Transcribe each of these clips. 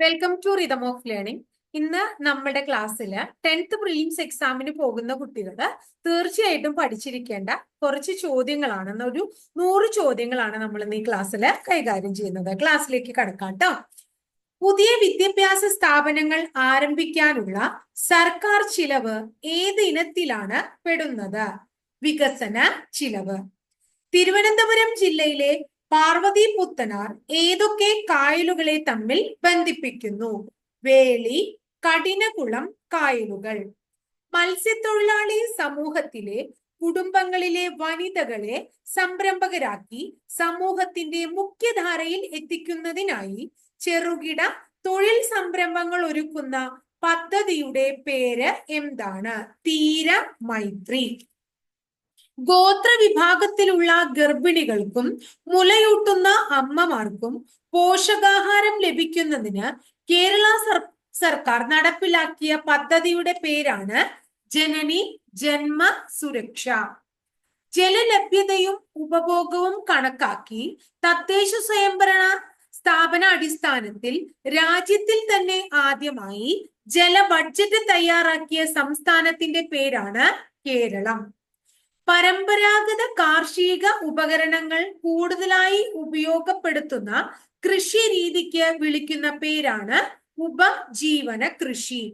Welcome to rhythm of learning ഇന്ന് നമ്മുടെ ക്ലാസ്സിൽ ടെൻത്ത് പ്രിലിംസ് എക്സാമിന് പോകുന്ന കുട്ടികൾ തീർച്ചയായിട്ടും പഠിച്ചിരിക്കേണ്ട കുറച്ച് ചോദ്യങ്ങളാണ്. ഒരു നൂറ് ചോദ്യങ്ങളാണ് നമ്മൾ ഇന്ന് ഈ ക്ലാസ്സിൽ കൈകാര്യം ചെയ്യുന്നത്. ക്ലാസ്സിലേക്ക് കടക്കാം കേട്ടോ പുതിയ വിദ്യാഭ്യാസ സ്ഥാപനങ്ങൾ ആരംഭിക്കാനുള്ള സർക്കാർ ചിലവ് ഏത് ഇനത്തിലാണ് പെടുന്നത്? വികസന ചിലവ്. തിരുവനന്തപുരം ജില്ലയിലെ പാർവതി പുത്തനാർ ഏതൊക്കെ കായലുകളെ തമ്മിൽ ബന്ധിപ്പിക്കുന്നു? വേളി കഠിനകുളം കായലുകൾ. മത്സ്യത്തൊഴിലാളി സമൂഹത്തിലെ കുടുംബങ്ങളിലെ വനിതകളെ സംരംഭകരാക്കി സമൂഹത്തിന്റെ മുഖ്യധാരയിൽ എത്തിക്കുന്നതിനായി ചെറുകിട തൊഴിൽ സംരംഭങ്ങൾ ഒരുക്കുന്ന പദ്ധതിയുടെ പേര് എന്താണ്? തീര മൈത്രി ഗോത്ര വിഭാഗത്തിലുള്ള ഗർഭിണികൾക്കും മുലയൂട്ടുന്ന അമ്മമാർക്കും പോഷകാഹാരം ലഭിക്കുന്നതിന് കേരള സർക്കാർ നടപ്പിലാക്കിയ പദ്ധതിയുടെ പേരാണ് ജനനി ജന്മ സുരക്ഷ. ജലലഭ്യതയും ഉപഭോഗവും കണക്കാക്കി തദ്ദേശ സ്വയംഭരണ സ്ഥാപന അടിസ്ഥാനത്തിൽ രാജ്യത്തിൽ തന്നെ ആദ്യമായി ജല ബഡ്ജറ്റ് തയ്യാറാക്കിയ സംസ്ഥാനത്തിന്റെ പേരാണ് കേരളം. പരമ്പരാഗത കാർഷിക ഉപകരണങ്ങൾ കൂടുതലായി ഉപയോഗപ്പെടുത്തുന്ന കൃഷി രീതിക്ക് വിളിക്കുന്ന പേരാണ് ഉപജീവന കൃഷി.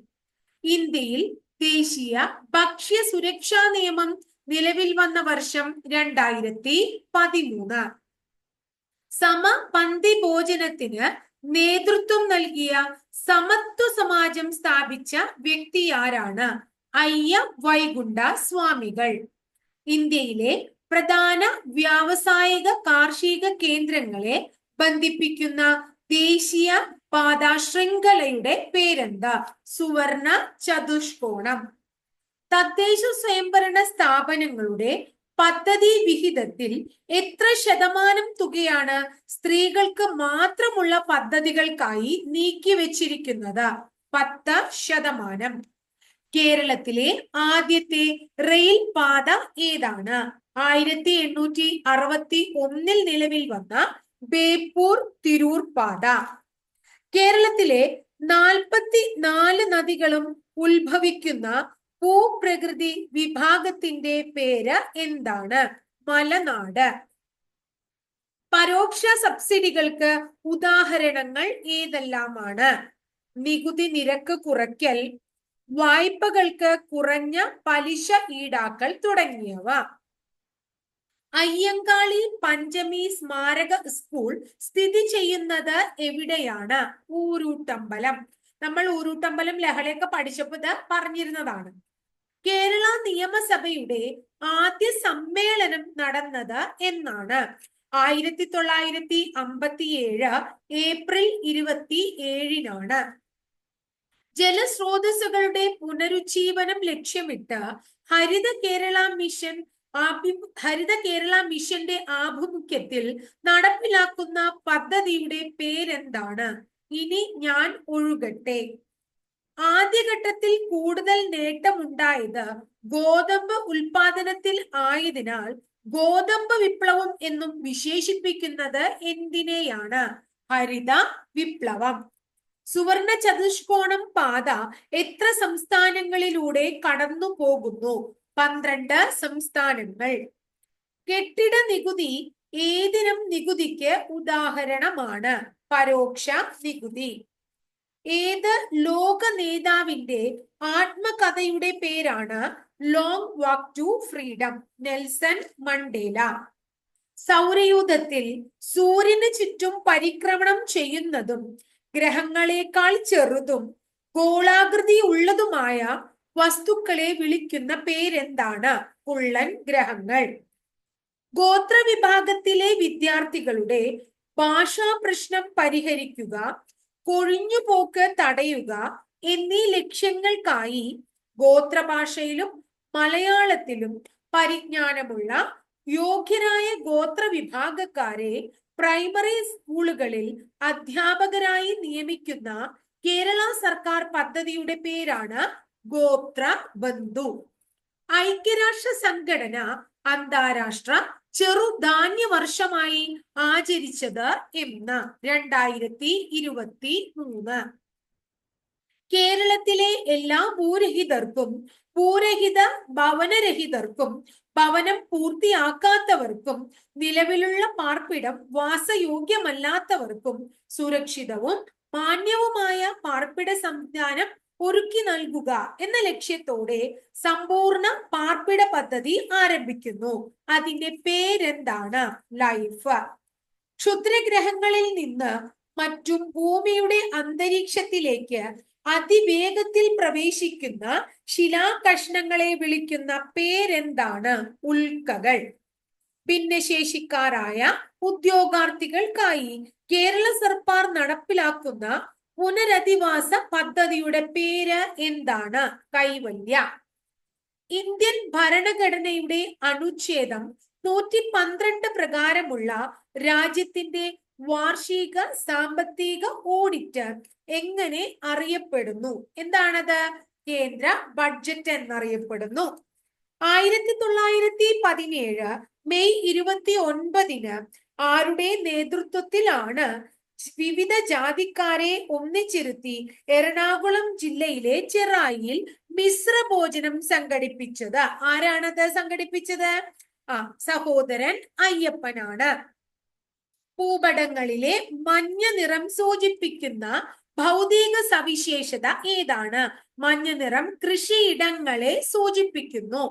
ഇന്ത്യയിൽ ദേശീയ ഭക്ഷ്യ സുരക്ഷാ നിയമം നിലവിൽ വന്ന വർഷം രണ്ടായിരത്തി പതിമൂന്ന്. സമപന്തി ഭോജനത്തിന് നേതൃത്വം നൽകിയ സമത്വ സമാജം സ്ഥാപിച്ച വ്യക്തി ആരാണ്? അയ്യ വൈകുണ്ഠ സ്വാമികൾ. ഇന്ത്യയിലെ പ്രധാന വ്യാവസായിക കാർഷിക കേന്ദ്രങ്ങളെ ബന്ധിപ്പിക്കുന്ന ദേശീയ പാത ശൃംഖലയുടെ പേരെന്താ? സുവർണ ചതുഷ്കോണം. തദ്ദേശ സ്വയംഭരണ സ്ഥാപനങ്ങളുടെ പദ്ധതി വിഹിതത്തിൽ എത്ര ശതമാനം തുകയാണ് സ്ത്രീകൾക്ക് മാത്രമുള്ള പദ്ധതികൾക്കായി നീക്കി വെച്ചിരിക്കുന്നത്? പത്ത് ശതമാനം. കേരളത്തിലെ ആദ്യത്തെ റെയിൽ പാത ഏതാണ്? ആയിരത്തി എണ്ണൂറ്റി അറുപത്തി ഒന്നിൽ നിലവിൽ വന്ന ബേപ്പൂർ തിരൂർ പാത. കേരളത്തിലെ നാൽപ്പത്തി നാല് നദികളും ഉത്ഭവിക്കുന്ന ഭൂപ്രകൃതി വിഭാഗത്തിന്റെ പേര് എന്താണ്? മലനാട്. പരോക്ഷ സബ്സിഡികൾക്ക് ഉദാഹരണങ്ങൾ ഏതെല്ലാമാണ്? നികുതി നിരക്ക് കുറയ്ക്കൽ വായ്പകൾക്ക് കുറഞ്ഞ പലിശ ഈടാക്കൽ തുടങ്ങിയവ. അയ്യങ്കാളി പഞ്ചമി സ്മാരക സ്കൂൾ സ്ഥിതി ചെയ്യുന്നത് എവിടെയാണ്? ഊരൂട്ടമ്പലം. നമ്മൾ ഊരൂട്ടമ്പലം ലഹളയൊക്കെ പഠിച്ചപ്പോൾ പറഞ്ഞിരുന്നതാണ്. കേരള നിയമസഭയുടെ ആദ്യ സമ്മേളനം നടന്നത് എന്നാണ്. ആയിരത്തി തൊള്ളായിരത്തി അമ്പത്തിയേഴ് ഏപ്രിൽ ഇരുപത്തി ഏഴിനാണ് ജലസ്രോതസ്സുകളുടെ പുനരുജ്ജീവനം ലക്ഷ്യമിട്ട് ഹരിത കേരള മിഷൻ ഹരിത കേരള മിഷന്റെ ആഭിമുഖ്യത്തിൽ നടപ്പിലാക്കുന്ന പദ്ധതിയുടെ പേരെന്താണ്? ഇനി ഞാൻ ഒഴുകട്ടെ. ആദ്യഘട്ടത്തിൽ കൂടുതൽ നേട്ടമുണ്ടായത് ഗോതമ്പ് ഉൽപാദനത്തിൽ ആയതിനാൽ ഗോതമ്പ് വിപ്ലവം എന്നും വിശേഷിപ്പിക്കുന്നത് എന്തിനെയാണ്? ഹരിത വിപ്ലവം. സുവർണ ചതുഷ്കോണം പാത എത്ര സംസ്ഥാനങ്ങളിലൂടെ കടന്നു പോകുന്നു? പന്ത്രണ്ട് സംസ്ഥാനങ്ങൾ. കെട്ടിട നികുതി ഏതിനം നികുതിക്ക് ഉദാഹരണമാണ്? പരോക്ഷ നികുതി. ഏത് ലോക നേതാവിന്റെ ആത്മകഥയുടെ പേരാണ് long walk to freedom Nelson Mandela. സൗരയൂഥത്തിൽ സൂര്യന് ചുറ്റും പരിക്രമണം ചെയ്യുന്നതും ഗ്രഹങ്ങളെക്കാൾ ചെറുതും ഗോളാകൃതി ഉള്ളതുമായ വസ്തുക്കളെ വിളിക്കുന്ന പേരെന്താണ്? കുള്ളൻ ഗ്രഹങ്ങൾ. ഗോത്രവിഭാഗത്തിലെ വിദ്യാർത്ഥികളുടെ ഭാഷാ പ്രശ്നം പരിഹരിക്കുക കൊഴിഞ്ഞുപോക്ക് തടയുക എന്നീ ലക്ഷ്യങ്ങൾക്കായി ഗോത്രഭാഷയിലും മലയാളത്തിലും പരിജ്ഞാനമുള്ള യോഗ്യരായ ഗോത്ര വിഭാഗക്കാരെ പ്രൈമറി സ്കൂളുകളിൽ അധ്യാപകരായി നിയമിക്കുന്ന കേരള സർക്കാർ പദ്ധതിയുടെ പേരാണ് ഗോത്ര ബന്ധു. ഐക്യരാഷ്ട്ര സംഘടന അന്താരാഷ്ട്ര ചെറുധാന്യ വർഷമായി ആചരിച്ചത് എന്ന്. രണ്ടായിരത്തി ഇരുപത്തി മൂന്ന്. കേരളത്തിലെ എല്ലാ ഭൂരഹിതർക്കും ഭൂരഹിത ഭവനരഹിതർക്കും ഭവനം പൂർത്തിയാക്കാത്തവർക്കും നിലവിലുള്ള പാർപ്പിടം വാസയോഗ്യമല്ലാത്തവർക്കും സുരക്ഷിതവും മാന്യവുമായ പാർപ്പിട സംവിധാനം ഒരുക്കി നൽകുക എന്ന ലക്ഷ്യത്തോടെ സമ്പൂർണ പാർപ്പിട പദ്ധതി ആരംഭിക്കുന്നു. അതിന്റെ പേരെന്താണ്? ലൈഫ്. ക്ഷുദ്രഗ്രഹങ്ങളിൽ നിന്ന് മറ്റും ഭൂമിയുടെ അന്തരീക്ഷത്തിലേക്ക് അതിവേഗത്തിൽ പ്രവേശിക്കുന്ന ശിലാകഷ്ണങ്ങളെ വിളിക്കുന്ന പേരെന്താണ്? ഉൽക്കകൾ. ഭിന്നശേഷിക്കാരായ ഉദ്യോഗാർത്ഥികൾക്കായി കേരള സർക്കാർ നടപ്പിലാക്കുന്ന പുനരധിവാസ പദ്ധതിയുടെ പേര് എന്താണ്? കൈവല്യ. ഇന്ത്യൻ ഭരണഘടനയുടെ അനുച്ഛേദം നൂറ്റി പന്ത്രണ്ട് പ്രകാരമുള്ള രാജ്യത്തിന്റെ വാർഷിക സാമ്പത്തിക ഓഡിറ്റർ എങ്ങനെ അറിയപ്പെടുന്നു? എന്താണത്? കേന്ദ്ര ബഡ്ജറ്റ് എന്നറിയപ്പെടുന്നു. ആയിരത്തി തൊള്ളായിരത്തി പതിനേഴ് മെയ് ഇരുപത്തി ഒൻപതിന് ആരുടെ നേതൃത്വത്തിലാണ് വിവിധ ജാതിക്കാരെ ഒന്നിച്ചിരുത്തി എറണാകുളം ജില്ലയിലെ ചെറായിയിൽ മിശ്രഭോജനം സംഘടിപ്പിച്ചത്? ആരാണത് സംഘടിപ്പിച്ചത്? ആ സഹോദരൻ അയ്യപ്പനാണ്. ഭൂപടങ്ങളിലെ മഞ്ഞ നിറം സൂചിപ്പിക്കുന്ന ഭൗതിക സവിശേഷത ഏതാണ്? മഞ്ഞ നിറം കൃഷിയിടങ്ങളെ സൂചിപ്പിക്കുന്നു.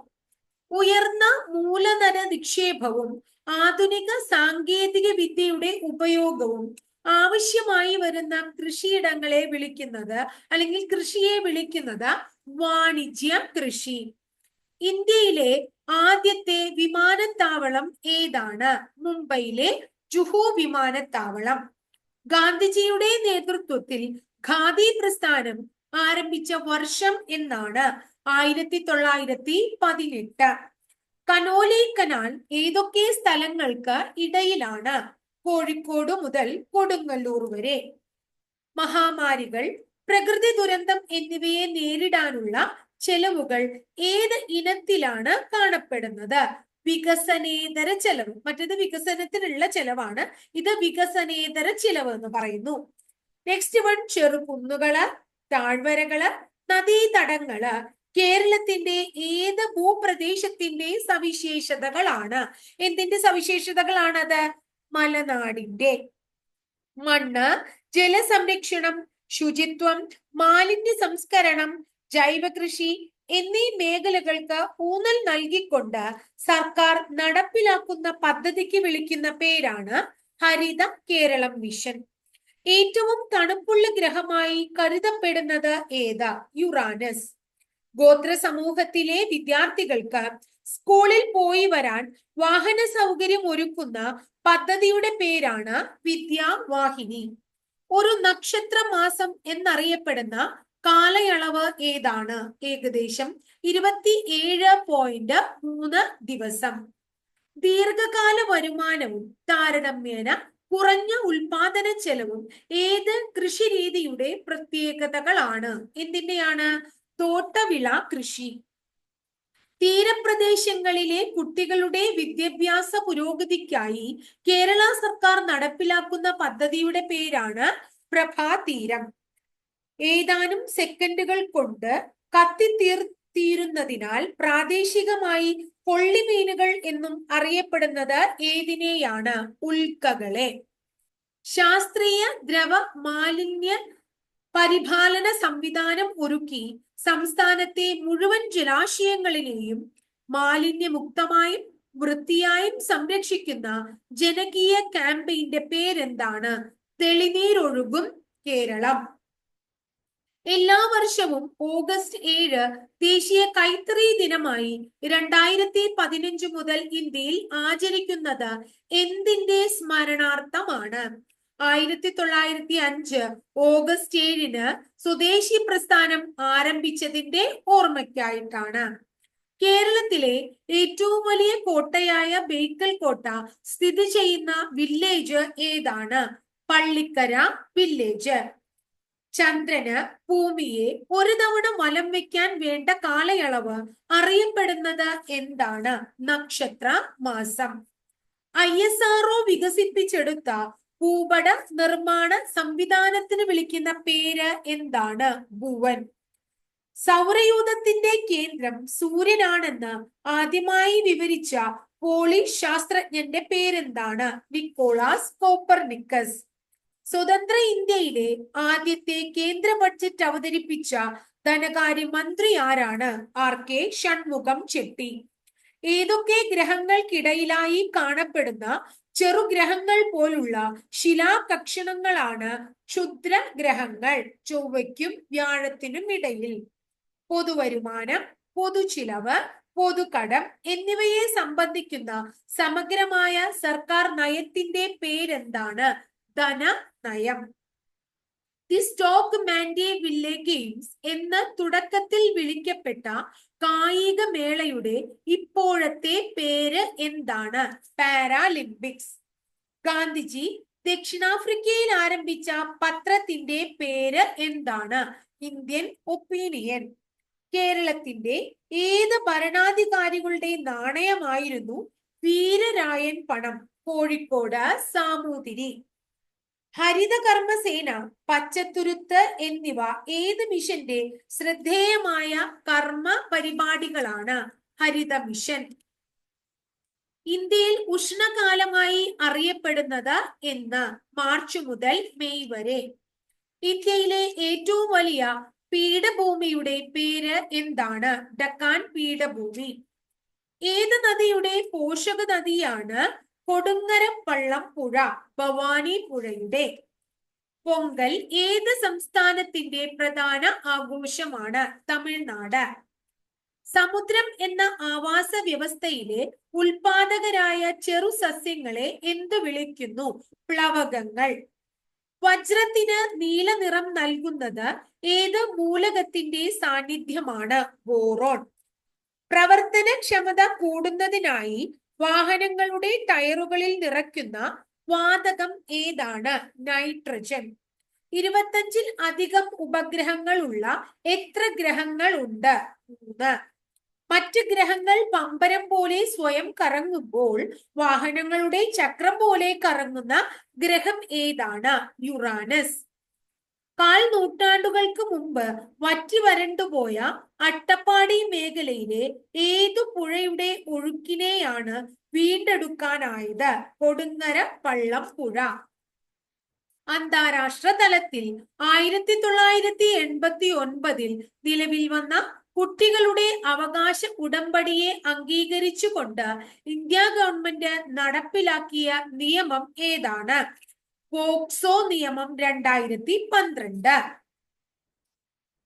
ഉയർന്ന മൂലധന നിക്ഷേപവും ആധുനിക സാങ്കേതിക വിദ്യയുടെ ഉപയോഗവും ആവശ്യമായി വരുന്ന കൃഷിയിടങ്ങളെ വിളിക്കുന്നത് അല്ലെങ്കിൽ കൃഷിയെ വിളിക്കുന്നത് വാണിജ്യ കൃഷി. ഇന്ത്യയിലെ ആദ്യത്തെ വിമാനത്താവളം ഏതാണ്? മുംബൈയിലെ ജുഹു വിമാനത്താവളം ഗാന്ധിജിയുടെ നേതൃത്വത്തിൽ ഖാദി പ്രസ്ഥാനം ആരംഭിച്ച വർഷം എന്നാണ് ആയിരത്തി തൊള്ളായിരത്തി പതിനെട്ട്. കനോലി കനാൽ ഏതൊക്കെ സ്ഥലങ്ങൾക്ക് ഇടയിലാണ്? കോഴിക്കോട് മുതൽ കൊടുങ്ങല്ലൂർ വരെ. മഹാമാരികൾ പ്രകൃതി ദുരന്തം എന്നിവയെ നേരിടാനുള്ള ചെലവുകൾ ഏത് ഇനത്തിലാണ് കാണപ്പെടുന്നത്? വികസനേതര ചെലവ്. മറ്റേത് വികസനത്തിനുള്ള ചെലവാണ്. ഇത് വികസനേതര ചെലവ് എന്ന് പറയുന്നു. നെക്സ്റ്റ് വൺ ചെറുകുന്നുകൾ താഴ്വരകൾ നദീതടങ്ങൾ. കേരളത്തിന്റെ ഏത് ഭൂപ്രദേശത്തിന്റെ സവിശേഷതകളാണ്? എന്തിന്റെ സവിശേഷതകളാണത്? മലനാടിന്റെ. മണ്ണ് ജലസംരക്ഷണം ശുചിത്വം മാലിന്യ സംസ്കരണം ജൈവകൃഷി എന്നീ മേഖലകൾക്ക് ഊന്നൽ നൽകിക്കൊണ്ട് സർക്കാർ നടപ്പിലാക്കുന്ന പദ്ധതിക്ക് വിളിക്കുന്ന പേരാണ് ഹരിത കേരളം മിഷൻ. ഏറ്റവും തണുപ്പുള്ള ഗ്രഹമായി കരുതപ്പെടുന്നത് ഏതാ? യുറാനസ്. ഗോത്ര സമൂഹത്തിലെ വിദ്യാർത്ഥികൾക്ക് സ്കൂളിൽ പോയി വരാൻ വാഹന സൗകര്യം ഒരുക്കുന്ന പദ്ധതിയുടെ പേരാണ് വിദ്യാവാഹിനി. ഒരു നക്ഷത്ര മാസം എന്നറിയപ്പെടുന്ന കാലയളവ് ഏതാണ്? ഏകദേശം ഇരുപത്തി ഏഴ് പോയിന്റ് മൂന്ന് ദിവസം. ദീർഘകാല വരുമാനവും താരതമ്യേന കുറഞ്ഞ ഉൽപാദന ചെലവും ഏത് കൃഷി രീതിയുടെ പ്രത്യേകതകളാണ്? എന്തിന്റെയാണ്? തോട്ടവിള കൃഷി. തീരപ്രദേശങ്ങളിലെ കുട്ടികളുടെ വിദ്യാഭ്യാസ പുരോഗതിക്കായി കേരള സർക്കാർ നടപ്പിലാക്കുന്ന പദ്ധതിയുടെ പേരാണ് പ്രഭാതീരം. ഏതാനും സെക്കൻഡുകൾ കൊണ്ട് കത്തിത്തീർത്തീരുന്നതിനാൽ പ്രാദേശികമായി പൊള്ളിമീനുകൾ എന്നും അറിയപ്പെടുന്നത് ഏതിനെയാണ്? ഉൽക്കകളെ. ശാസ്ത്രീയ ദ്രവ മാലിന്യ പരിപാലന സംവിധാനം ഒരുക്കി സംസ്ഥാനത്തെ മുഴുവൻ ജലാശയങ്ങളിലെയും മാലിന്യമുക്തമായും വൃത്തിയായും സംരക്ഷിക്കുന്ന ജനകീയ ക്യാമ്പയിന്റെ പേരെന്താണ്? തെളിനീരൊഴുകും കേരളം. എല്ലാ വർഷവും ഓഗസ്റ്റ് ഏഴ് ദേശീയ കൈത്തറി ദിനമായി രണ്ടായിരത്തി പതിനഞ്ച് മുതൽ ഇന്ത്യയിൽ ആചരിക്കുന്നത് എന്തിന്റെ സ്മരണാർത്ഥമാണ്? ആയിരത്തി തൊള്ളായിരത്തി അഞ്ച് ഓഗസ്റ്റ് ഏഴിന് സ്വദേശി പ്രസ്ഥാനം ആരംഭിച്ചതിന്റെ ഓർമ്മയ്ക്കായിട്ടാണ്. കേരളത്തിലെ ഏറ്റവും വലിയ കോട്ടയായ ബേക്കൽ കോട്ട സ്ഥിതി ചെയ്യുന്ന വില്ലേജ് ഏതാണ്? പള്ളിക്കര വില്ലേജ് ചന്ദ്രന് ഭൂമിയെ ഒരു തവണ വലം വെക്കാൻ വേണ്ട കാലയളവ് അറിയപ്പെടുന്നത് എന്താണ്? നക്ഷത്ര മാസം. ഐ എസ് ആർ വികസിപ്പിച്ചെടുത്ത ഭൂപട നിർമ്മാണ സംവിധാനത്തിന് വിളിക്കുന്ന പേര് എന്താണ്? ഭുവൻ. സൗരയൂഥത്തിന്റെ കേന്ദ്രം സൂര്യനാണെന്ന് ആദ്യമായി വിവരിച്ച പോളിഷ് ശാസ്ത്രജ്ഞന്റെ പേരെന്താണ്? Nicolaus Copernicus. സ്വതന്ത്ര ഇന്ത്യയിലെ ആദ്യത്തെ കേന്ദ്ര ബഡ്ജറ്റ് അവതരിപ്പിച്ച ധനകാര്യ മന്ത്രി ആരാണ്? R K Shanmukham Chetty. ഏതൊക്കെ ഗ്രഹങ്ങൾക്കിടയിലായി കാണപ്പെടുന്ന ചെറുഗ്രഹങ്ങൾ പോലുള്ള ശിലാകക്ഷണങ്ങളാണ് ക്ഷുദ്ര ഗ്രഹങ്ങൾ ചൊവ്വയ്ക്കും വ്യാഴത്തിനും ഇടയിൽ. പൊതുവരുമാനം പൊതുചിലവ് പൊതുകടം എന്നിവയെ സംബന്ധിക്കുന്ന സമഗ്രമായ സർക്കാർ നയത്തിന്റെ പേരെന്താണ്? ധനനയം the Stoke Mandeville games എന്ന് തുടക്കത്തിൽ വിളിക്കപ്പെട്ട കായിക മേളയുടെ ഇപ്പോഴത്തെ പേര് എന്താണ്? പാരാലിമ്പിക്സ് ഗാന്ധിജി ദക്ഷിണാഫ്രിക്കയിൽ ആരംഭിച്ച പത്രത്തിന്റെ പേര് എന്താണ്? ഇന്ത്യൻ ഒപ്പീനിയൻ കേരളത്തിന്റെ ഏത് ഭരണാധികാരികളുടെ നാണയമായിരുന്നു വീരരായൻ പണം? കോഴിക്കോട് സാമൂതിരി. ഹരിതകർമ്മസേന പച്ചത്തുരുത്ത് എന്നിവ ഏത് മിഷന്റെ ശ്രദ്ധേയമായ കർമ്മ പരിപാടികളാണ്? ഹരിത മിഷൻ. ഇന്ത്യയിൽ ഉഷ്ണകാലമായി അറിയപ്പെടുന്നത് എന്ന് മാർച്ച് മുതൽ മെയ് വരെ. ഇന്ത്യയിലെ ഏറ്റവും വലിയ പീഠഭൂമിയുടെ പേര് എന്താണ്? ഡക്കാൻ പീഠഭൂമി. ഏത് നദിയുടെ പോഷക നദിയാണ് കൊടുങ്ങരപ്പള്ളം പുഴ ഭവാനി പുഴയുടെ. പൊങ്കൽ ഏത് സംസ്ഥാനത്തിന്റെ പ്രധാന ആഘോഷമാണ്? തമിഴ്നാട്. സമുദ്രം എന്ന ആവാസ വ്യവസ്ഥയിലെ ഉൽപാദകരായ ചെറു സസ്യങ്ങളെ എന്തു വിളിക്കുന്നു? പ്ലവകങ്ങൾ. വജ്രത്തിന് നീല നിറം നൽകുന്നത് ഏത് മൂലകത്തിന്റെ സാന്നിധ്യമാണ്? ബോറോൺ. പ്രവർത്തനക്ഷമത കൂടുന്നതിനായി വാഹനങ്ങളുടെ ടയറുകളിൽ നിറയ്ക്കുന്ന വാതകം ഏതാണ്? നൈട്രജൻ. ഇരുപത്തഞ്ചിൽ അധികം ഉപഗ്രഹങ്ങൾ ഉള്ള എത്ര ഗ്രഹങ്ങൾ ഉണ്ട്? മൂന്ന്. മറ്റ് ഗ്രഹങ്ങൾ പമ്പരം പോലെ സ്വയം കറങ്ങുമ്പോൾ വാഹനങ്ങളുടെ ചക്രം പോലെ കറങ്ങുന്ന ഗ്രഹം ഏതാണ്? യുറാനസ്. കാൽ നൂറ്റാണ്ടുകൾക്ക് മുമ്പ് വറ്റി വരണ്ടുപോയ അട്ടപ്പാടി മേഖലയിലെ ഏതു പുഴയുടെ ഒഴുക്കിനെയാണ് വീണ്ടെടുക്കാനായത്? കൊടുങ്ങര പള്ളം പുഴ. അന്താരാഷ്ട്ര തലത്തിൽ ആയിരത്തി തൊള്ളായിരത്തി എൺപത്തി ഒൻപതിൽ നിലവിൽ വന്ന കുട്ടികളുടെ അവകാശ ഉടമ്പടിയെ അംഗീകരിച്ചുകൊണ്ട് ഇന്ത്യ ഗവൺമെന്റ് നടപ്പിലാക്കിയ നിയമം ഏതാണ്? പോക്സോ നിയമം രണ്ടായിരത്തി പന്ത്രണ്ട്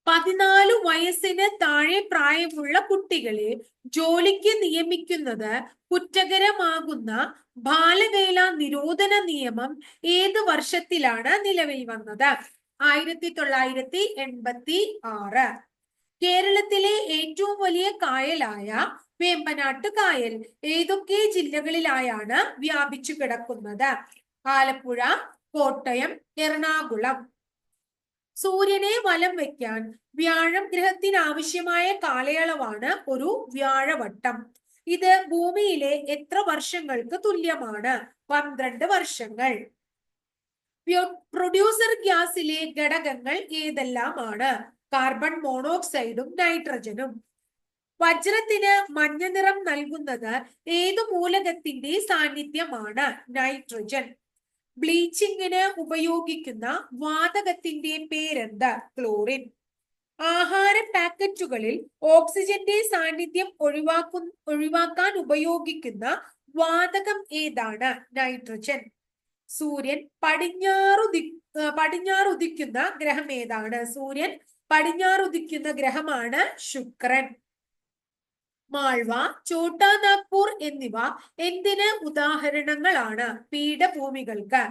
പതിനാല് വയസ്സിന് താഴെ പ്രായമുള്ള കുട്ടികളെ ജോലിക്ക് നിയമിക്കുന്നത് കുറ്റകരമാകുന്ന ബാലവേല നിരോധന നിയമം ഏത് വർഷത്തിലാണ് നിലവിൽ വന്നത്? ആയിരത്തി തൊള്ളായിരത്തി എൺപത്തി ആറ് കേരളത്തിലെ ഏറ്റവും വലിയ കായലായ വേമ്പനാട്ട് കായൽ ഏതൊക്കെ ജില്ലകളിലായാണ് വ്യാപിച്ചു കിടക്കുന്നത്? ആലപ്പുഴ കോട്ടയം എറണാകുളം. സൂര്യനെ വലം വെക്കാൻ വ്യാഴം ഗ്രഹത്തിന് ആവശ്യമായ കാലയളവാണ് ഒരു വ്യാഴവട്ടം. ഇത് ഭൂമിയിലെ എത്ര വർഷങ്ങൾക്ക് തുല്യമാണ്? പന്ത്രണ്ട് വർഷങ്ങൾ. പ്രൊഡ്യൂസർ ഗ്യാസിലെ ഘടകങ്ങൾ ഏതെല്ലാമാണ്? കാർബൺ മോണോക്സൈഡും നൈട്രജനും വജ്രത്തിന് മഞ്ഞ നിറം നൽകുന്നത് ഏതു മൂലകത്തിന്റെ സാന്നിധ്യമാണ്? നൈട്രജൻ ബ്ലീച്ചിങ്ങിന് ഉപയോഗിക്കുന്ന വാതകത്തിന്റെ പേരെന്താ? ക്ലോറിൻ. ആഹാര പാക്കറ്റുകളിൽ ഓക്സിജന്റെ സാന്നിധ്യം ഒഴിവാക്കു ഒഴിവാക്കാൻ ഉപയോഗിക്കുന്ന വാതകം ഏതാണ്? നൈട്രജൻ. സൂര്യൻ പടിഞ്ഞാറുദി പടിഞ്ഞാറുദിക്കുന്ന ഗ്രഹം ഏതാണ്? സൂര്യൻ പടിഞ്ഞാറുദിക്കുന്ന ഗ്രഹമാണ് ശുക്രൻ. മാൾവ ചോട്ടാ നാഗ്പൂർ എന്നിവ എന്തിന് ഉദാഹരണങ്ങളാണ് പീഠഭൂമികൾക്ക്?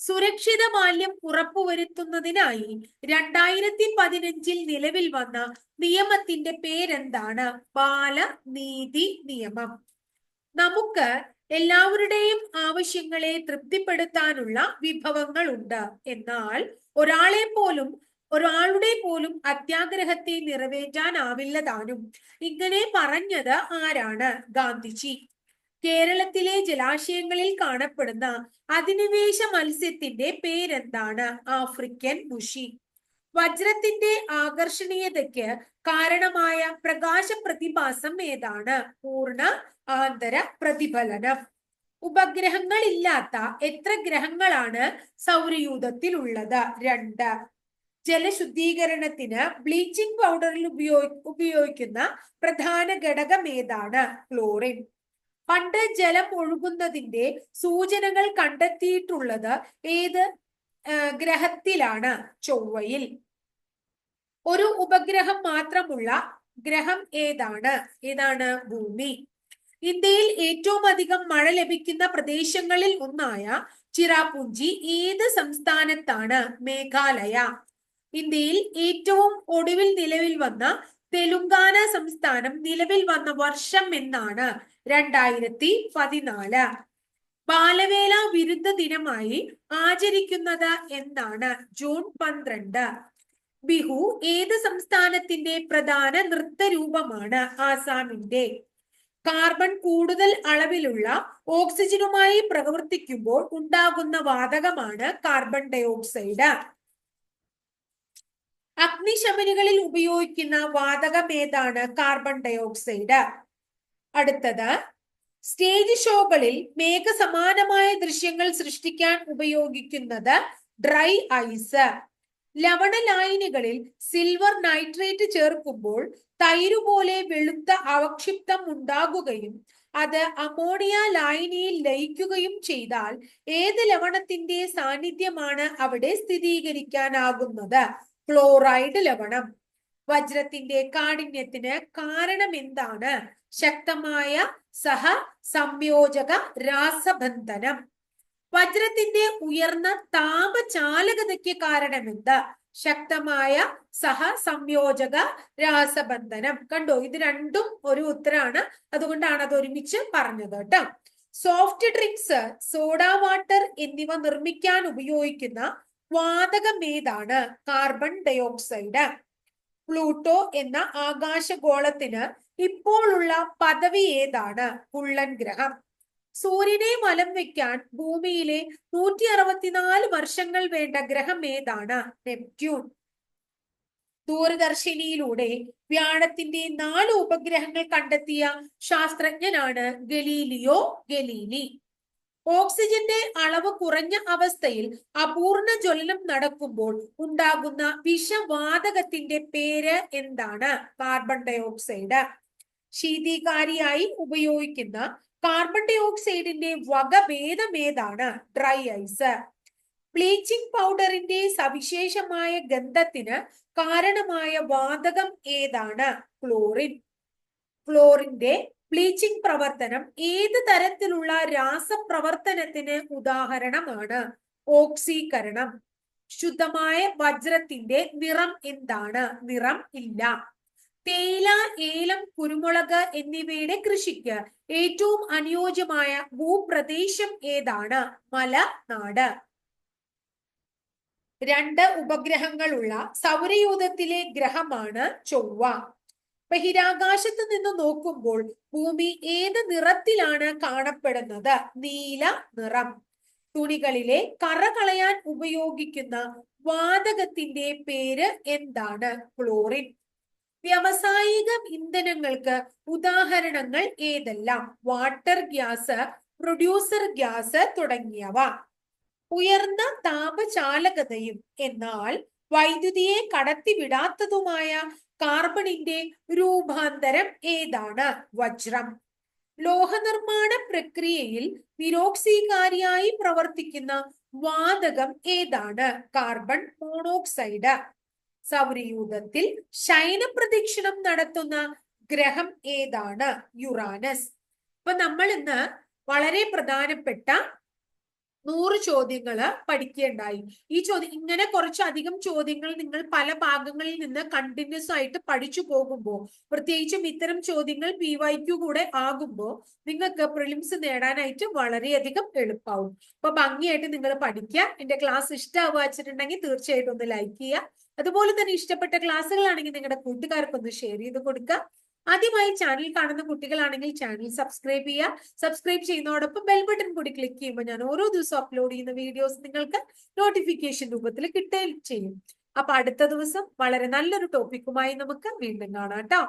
സുരക്ഷിത മാലിന്യം ഉറപ്പുവരുത്തുന്നതിനായി രണ്ടായിരത്തി പതിനഞ്ചിൽ നിലവിൽ വന്ന നിയമത്തിന്റെ പേരെന്താണ്? ബാലനീതി നിയമം. നമുക്ക് എല്ലാവരുടെയും ആവശ്യങ്ങളെ തൃപ്തിപ്പെടുത്താനുള്ള വിഭവങ്ങളുണ്ട്. എന്നാൽ ഒരാളെ പോലും ഒരാളുടെ പോലും അത്യാഗ്രഹത്തെ നിറവേറ്റാനാവില്ല താനും ഇങ്ങനെ പറഞ്ഞത് ആരാണ് ഗാന്ധിജി? കേരളത്തിലെ ജലാശയങ്ങളിൽ കാണപ്പെടുന്ന അധിനിവേശ മത്സ്യത്തിന്റെ പേരെന്താണ് ആഫ്രിക്കൻ ബുഷി വജ്രത്തിന്റെ ആകർഷണീയതയ്ക്ക് കാരണമായ പ്രകാശ പ്രതിഭാസം ഏതാണ്? പൂർണ ആന്തര പ്രതിഫലനം. ഉപഗ്രഹങ്ങളില്ലാത്ത എത്ര ഗ്രഹങ്ങളാണ് സൗരയൂഥത്തിൽ ഉള്ളത് രണ്ട് ജലശുദ്ധീകരണത്തിന് ബ്ലീച്ചിങ് പൗഡറിൽ ഉപയോഗി ഉപയോഗിക്കുന്ന പ്രധാന ഘടകം ഏതാണ്? ക്ലോറിൻ. പണ്ട് ജലം ഒഴുകുന്നതിന്റെ സൂചനകൾ കണ്ടെത്തിയിട്ടുള്ളത് ഏത് ഗ്രഹത്തിലാണ്? ചൊവ്വയിൽ. ഒരു ഉപഗ്രഹം മാത്രമുള്ള ഗ്രഹം ഏതാണ്? ഏതാണ്? ഭൂമി. ഇന്ത്യയിൽ ഏറ്റവും അധികം മഴ ലഭിക്കുന്ന പ്രദേശങ്ങളിൽ ഒന്നായ ചിറാപുഞ്ചി ഏത് സംസ്ഥാനത്താണ്? മേഘാലയ. ഇന്ത്യയിൽ ഏറ്റവും ഒടുവിൽ നിലവിൽ വന്ന തെലുങ്കാന സംസ്ഥാനം നിലവിൽ വന്ന വർഷം എന്നാണ്. രണ്ടായിരത്തി പതിനാല്. ബാലവേല വിരുദ്ധ ദിനമായി ആചരിക്കുന്നത് എന്നാണ്. ജൂൺ പന്ത്രണ്ട്. ബിഹു ഏത് സംസ്ഥാനത്തിന്റെ പ്രധാന നൃത്ത രൂപമാണ്? ആസാമിന്റെ കാർബൺ കൂടുതൽ അളവിലുള്ള ഓക്സിജനുമായി പ്രവർത്തിക്കുമ്പോൾ ഉണ്ടാകുന്ന വാതകമാണ് കാർബൺ ഡയോക്സൈഡ്. അഗ്നിശമനികളിൽ ഉപയോഗിക്കുന്ന വാതകം ഏതാണ്? കാർബൺ ഡയോക്സൈഡ് അടുത്തത് സ്റ്റേജ് ഷോകളിൽ മേഘസമാനമായ ദൃശ്യങ്ങൾ സൃഷ്ടിക്കാൻ ഉപയോഗിക്കുന്നത് ഡ്രൈ ഐസ് ലവണ ലായനികളിൽ സിൽവർ നൈട്രേറ്റ് ചേർക്കുമ്പോൾ തൈരുപോലെ വെളുത്ത അവക്ഷിപ്തം ഉണ്ടാകുകയും അത് അമോണിയ ലായനിയിൽ ലയിക്കുകയും ചെയ്താൽ ഏത് ലവണത്തിന്റെ സാന്നിധ്യമാണ് അവിടെ സ്ഥിരീകരിക്കാനാകുന്നത്? ക്ലോറൈഡ് ലവണം. വജ്രത്തിന്റെ കാഠിന്യത്തിന് കാരണം എന്താണ്? ശക്തമായ സഹ സംയോജക രാസബന്ധനം. വജ്രത്തിന്റെ ഉയർന്ന താപചാലകതയ്ക്ക് കാരണമെന്ത് ശക്തമായ സഹ സംയോജക രാസബന്ധനം. കണ്ടോ? ഇത് രണ്ടും ഒരു ഉത്തരാണ്. അതുകൊണ്ടാണ് അത് ഒരുമിച്ച് പറഞ്ഞത് കേട്ടോ. സോഫ്റ്റ് ഡ്രിങ്ക്സ് സോഡ വാട്ടർ എന്നിവ നിർമ്മിക്കാൻ ഉപയോഗിക്കുന്ന വാതകം ഏതാണ്? കാർബൺ ഡയോക്സൈഡ് പ്ലൂട്ടോ എന്ന ആകാശഗോളത്തിന് ഇപ്പോഴുള്ള പദവി ഏതാണ്? കുള്ളൻ ഗ്രഹം. സൂര്യനെ മലം വെക്കാൻ ഭൂമിയിലെ നൂറ്റി അറുപത്തിനാല് വർഷങ്ങൾ വേണ്ട ഗ്രഹം ഏതാണ്? നെപ്റ്റ്യൂൺ. ദൂരദർശിനിയിലൂടെ വ്യാഴത്തിന്റെ നാല് ഉപഗ്രഹങ്ങൾ കണ്ടെത്തിയ ശാസ്ത്രജ്ഞനാണ് ഗലീലിയോ ഗലീലി. ഓക്സിജന്റെ അളവ് കുറഞ്ഞ അവസ്ഥയിൽ അപൂർണ ജ്വലനം നടക്കുമ്പോൾ ഉണ്ടാകുന്ന വിഷവാതകത്തിന്റെ പേര് എന്താണ്? കാർബൺ ഡയോക്സൈഡ് ശീതീകാരിയായി ഉപയോഗിക്കുന്ന കാർബൺ ഡയോക്സൈഡിന്റെ വകഭേദം ഏതാണ്? ഡ്രൈ ഐസ് ബ്ലീച്ചിങ് പൗഡറിന്റെ സവിശേഷമായ ഗന്ധത്തിന് കാരണമായ വാതകം ഏതാണ്? ക്ലോറിൻ ക്ലോറിന്റെ ബ്ലീച്ചിങ് പ്രവർത്തനം ഏത് തരത്തിലുള്ള രാസപ്രവർത്തനത്തിന് ഉദാഹരണമാണ്? ഓക്സീകരണം. ശുദ്ധമായ വജ്രത്തിന്റെ നിറം എന്താണ്? നിറം ഇല്ല. തേയില ഏലം കുരുമുളക് എന്നിവയുടെ കൃഷിക്ക് ഏറ്റവും അനുയോജ്യമായ ഭൂപ്രദേശം ഏതാണ്? മലനാട്. രണ്ട് ഉപഗ്രഹങ്ങളുള്ള സൗരയൂഥത്തിലെ ഗ്രഹമാണ് ചൊവ്വ. ബഹിരാകാശത്ത് നിന്ന് നോക്കുമ്പോൾ ഭൂമി ഏത് നിറത്തിലാണ് കാണപ്പെടുന്നത്? നീല നിറം. തുണികളിലെ കറ കളയാൻ ഉപയോഗിക്കുന്ന വാതകത്തിന്റെ പേര് എന്താണ്? ക്ലോറിൻ. വ്യാവസായിക ഇന്ധനങ്ങൾക്ക് ഉദാഹരണങ്ങൾ ഏതെല്ലാം? വാട്ടർ ഗ്യാസ് പ്രൊഡ്യൂസർ ഗ്യാസ് തുടങ്ങിയവ. ഉയർന്ന താപചാലകതയും എന്നാൽ വൈദ്യുതിയെ കടത്തിവിടാത്തതുമായ കാർബണിന്റെ രൂപാന്തരം ഏതാണ്? വജ്രം. ലോഹനിർമ്മാണ പ്രക്രിയയിൽ നിരോക്സീകാരിയായി പ്രവർത്തിക്കുന്ന വാതകം ഏതാണ്? Carbon monoxide. സൗരയൂഥത്തിൽ ശയനപ്രദക്ഷിണം നടത്തുന്ന ഗ്രഹം ഏതാണ്? യുറാനസ്. അപ്പൊ നമ്മൾ ഇന്ന് വളരെ പ്രധാനപ്പെട്ട നൂറ് ചോദ്യങ്ങൾ പഠിക്കുകയുണ്ടായി ഈ ചോദ്യം ഇങ്ങനെ കുറച്ചധികം ചോദ്യങ്ങൾ നിങ്ങൾ പല ഭാഗങ്ങളിൽ നിന്ന് കണ്ടിന്യൂസ് ആയിട്ട് പഠിച്ചു പോകുമ്പോൾ പ്രത്യേകിച്ചും ഇത്തരം ചോദ്യങ്ങൾ പി വൈക്കു കൂടെ ആകുമ്പോൾ നിങ്ങൾക്ക് പ്രിലിംസ് നേടാനായിട്ട് വളരെയധികം എളുപ്പമാവും അപ്പൊ ഭംഗിയായിട്ട് നിങ്ങൾ പഠിക്കുക. എന്റെ ക്ലാസ് ഇഷ്ടമാവുക വെച്ചിട്ടുണ്ടെങ്കിൽ തീർച്ചയായിട്ടും ഒന്ന് ലൈക്ക് ചെയ്യുക. അതുപോലെ തന്നെ ഇഷ്ടപ്പെട്ട ക്ലാസ്സുകളാണെങ്കിൽ നിങ്ങളുടെ കൂട്ടുകാർക്കൊന്ന് ഷെയർ ചെയ്ത് കൊടുക്കുക. ആദ്യമായി ചാനൽ കാണുന്ന കുട്ടികളാണെങ്കിൽ ചാനൽ സബ്സ്ക്രൈബ് ചെയ്യുക. സബ്സ്ക്രൈബ് ചെയ്യുന്നതോടൊപ്പം ബെൽ ബട്ടൺ കൂടി ക്ലിക്ക് ചെയ്യുമ്പോൾ ഞാൻ ഓരോ ദിവസവും അപ്ലോഡ് ചെയ്യുന്ന വീഡിയോസ് നിങ്ങൾക്ക് നോട്ടിഫിക്കേഷൻ രൂപത്തിൽ കിട്ടുകയും ചെയ്യും. അപ്പൊ അടുത്ത ദിവസം വളരെ നല്ലൊരു ടോപ്പിക്കുമായി നമുക്ക് വീണ്ടും കാണാം കേട്ടോ.